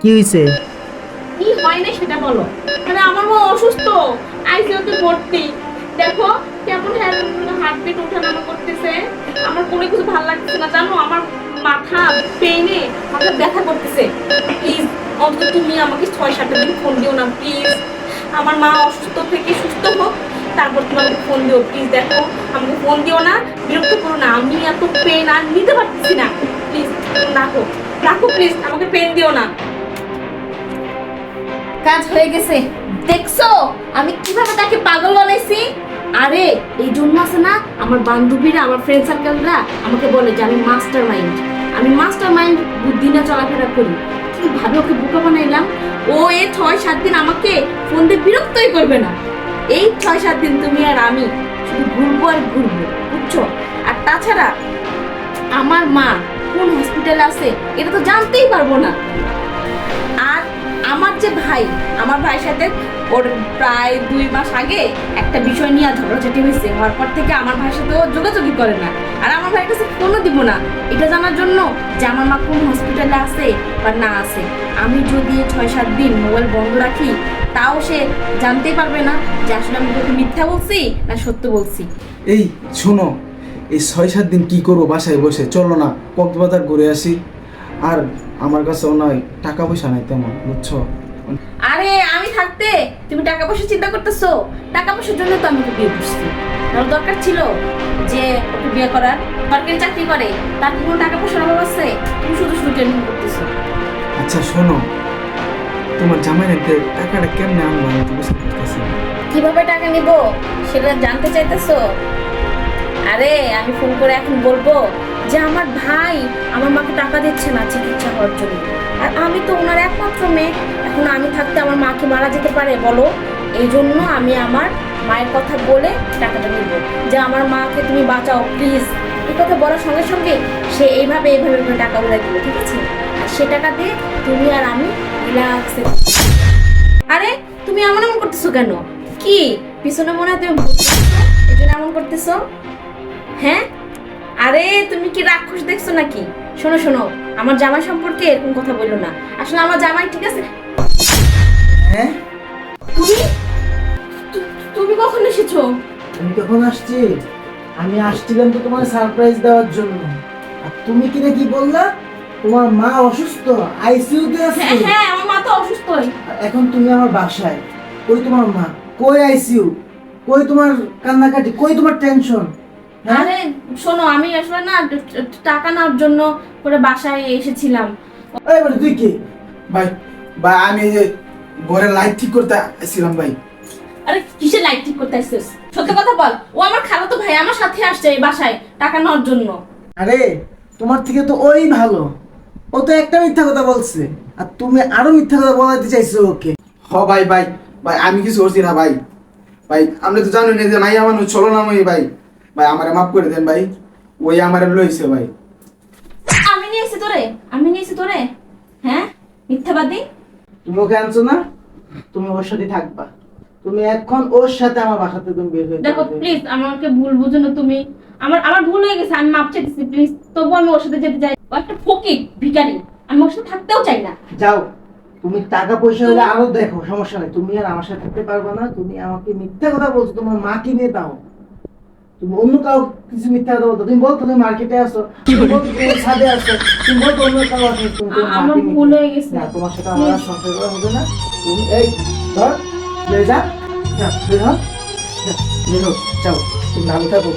কি হয়েছে কি হয় না সেটা বলো। মানে আমার মা অসুস্থ আইসিইউতে ভর্তি। দেখো, কেমন হার্টবিট ওঠানামা করতেছে। আমার কোনো কিছু ভালো লাগতেছে না। জানো, আমার মাথা পেইনে মাথা ব্যথা করতেছে। প্লিজ অন্তত তুমি আমাকে ছয় সাতটা দিন ফোন দিও না প্লিজ আমার মা অসুস্থ থেকে সুস্থ হোক, তারপর তুমি আমাকে ফোন দিও। প্লিজ দেখো, আমাকে ফোন দিও না, বিরক্ত করো না। আমি এত পেন আর নিতে পারতেছি না। প্লিজ রাখো রাখো প্লিজ আমাকে পেন দিও না। কাজ হয়ে গেছে। দেখছ? আমি কীভাবে তাকে পাগল বানাইছি? আরে, এই জন্য আছে না, আমার বান্ধবীরা, আমার ফ্রেন্ড সার্কেলরা আমাকে বলে যে আমি মাস্টার মাইন্ড আমি মাস্টার মাইন্ড বুদ্ধি না চলাফেরা করি। কীভাবে ওকে বোকা বানাইলাম? ও এ ছয় সাত দিন আমাকে ফোন দিয়ে বিরক্তই করবে না। এই ছয় সাত দিন তুমি আর আমি শুধু ঘুরবো আর ঘুরবো, বুঝছ? আর তাছাড়া আমার মা কোন হসপিটালে আছে, এটা তো জানতেই পারব না। আর আমার যে ভাই, আমার ভাইয়ের সাথে ওর প্রায় দুই মাস আগে একটা বিষয় নিয়ে ঝগড়াঝাটি হয়েছে। হওয়ার পর থেকে আমার ভাইয়ের সাথে ও যোগাযোগই করে না। আর আমার ভাইয়ের কাছে ফোনও দিব না। এটা জানার জন্য যে আমার মা কোন হসপিটালে আছে বা না আছে। আমি যদি ছয় সাত দিন মোবাইল বন্ধ রাখি, তাও সে জানতেই পারবে না যে আসলে আমি তোকে মিথ্যা বলছি না সত্য বলছি। এই, শোনো, এই ছয় সাত দিন কি করব বাসায় বসে? চলো না, কক্সবাজার ঘুরে আসি। আর আমার কাছেও নয় টাকা পয়সা নাই তেমন বুঝছ? আরে আমি থাকতে তুমি টাকা পয়সা চিন্তা করতেছো? টাকা পয়সার জন্য তো আমি বিয়ে করছি। তার দরকার ছিল যে ওকে বিয়ে করার? সরকারি চাকরি করে তার কি কোনো টাকা পয়সার অভাব আছে? তুমি শুধু শুধু টেনশন করতেছো। আচ্ছা শোনো তোমার জামাই রাখতে টাকাটা কেমনে আনব আমি তো বুঝতে পারতেছি কীভাবে টাকা নিব সেটা জানতে চাইতেছো? আরে আমি ফোন করে এখন বলব যে আমার ভাই আমার মাকে টাকা দিচ্ছে না চিকিৎসা হওয়ার জন্য। আর আমি তো ওনার একমাত্র মেয়ে। এখন আমি থাকতে আমার মাকে মারা যেতে পারে বলো? এই জন্য আমি আমার মায়ের কথা বলে টাকাটা নিব। যে আমার মাকে তুমি বাঁচাও প্লিজ এই কথা বলার সঙ্গে সঙ্গে সে এইভাবে এইভাবে টাকা বলে দিল, ঠিক আছে? আর সে টাকা দিয়ে তুমি আর আমি রিল্যাক্সে আরে, তুমি এমন এমন করতেছো কেন? কি? পিছনে মনে হয় তুমি এই জন্য এমন করতেছো? হ্যাঁ? আরে তুমি কি রাক্ষস দেখছ নাকি? শোনো শোনো আমার জামাই সম্পর্কে এরকম কথা বলল না। আসলে আমার জামাই ঠিক আছে? হ্যাঁ? তুমি? তুমি কখন এসেছ? তুমি কখন আসছি? আমি আসছিলাম তো তোমার সারপ্রাইজ দেওয়ার জন্য। আর তুমি কি না কি বললা? তোমার মা অসুস্থ আইসিইউতে আছে। হ্যাঁ হ্যাঁ আমার মা তো অসুস্থই। এখন তুমি আমার বাসায়। কই তোমার মা? কই আইসিইউ কই তোমার কান্নাকাটি? কই তোমার টেনশন আরে শোনো আমি আসলে না টাকা নেওয়ার জন্য করে বাসায় এসেছিলাম। এই বলে তুই কি? ভাই ভাই আমি যে ঘরের লাইট ঠিক করতে আসছিলাম ভাই। আরে কিসের লাইট ঠিক করতে আসছিস? সত্যি কথা বল ও আমার খালাতো ভাই আমার সাথে আসছে এই বাসায় টাকা নেওয়ার জন্য। আরে তোমার থেকে তো ওই ভালো। ও তো একটা মিথ্যা কথা বলছে। আর তুমি আরও মিথ্যা কথা বলাতে চাইছো ওকে। হ ভাই ভাই ভাই আমি কিছু করছি না ভাই। ভাই আপনি তো জানেন যে মাই আমার চলো না ভাই। ভাই আমারে মাফ করে দেন ভাই। ওই আমারে লইছে ভাই। আমি নিয়েছি তোরে আমি নিয়েছি তোরে। হ্যাঁ? মিথ্যাবাদী? তুমি ওকে আনছো না? তুমি ওর সাথে থাকবা। তুমি এখন ওর সাথে আমার বাসাতে তুমি বের হয়ে দেখো প্লিজ আমাকে ভুল বুঝো না তুমি। আমার আমার ভুল হয়ে গেছে আমি মাপ চাইতেছি প্লিজ তবু আমি ওর সাথে যেতে চাই। ও একটা ফকির ভিখারি। আমি ওর সাথে থাকতেও চাই না। যাও তুমি টাকা পয়সা হলে আরও দেখো সমস্যা নাই। তুমি আর আমার সাথে থাকতে পারবে না তুমি আমাকে মিথ্যা কথা বলছো তোমার মাকে নিয়ে দাও। তুমি অন্য কাউ কিছু মিথ্যা কথা বলতো? তুমি বলতো তুমি মার্কেটে আসো তুমি বলতো তুমি ছাদে আসো তুমি বলতো অন্য কাউ তুমি তোমার আমার ভুল হয়ে গেছে। না, তোমার সাথে আমার আর করা হবে না। তুমি এই ধর যা। যা বের হ বের যাও। তুমি ভালো থাকো।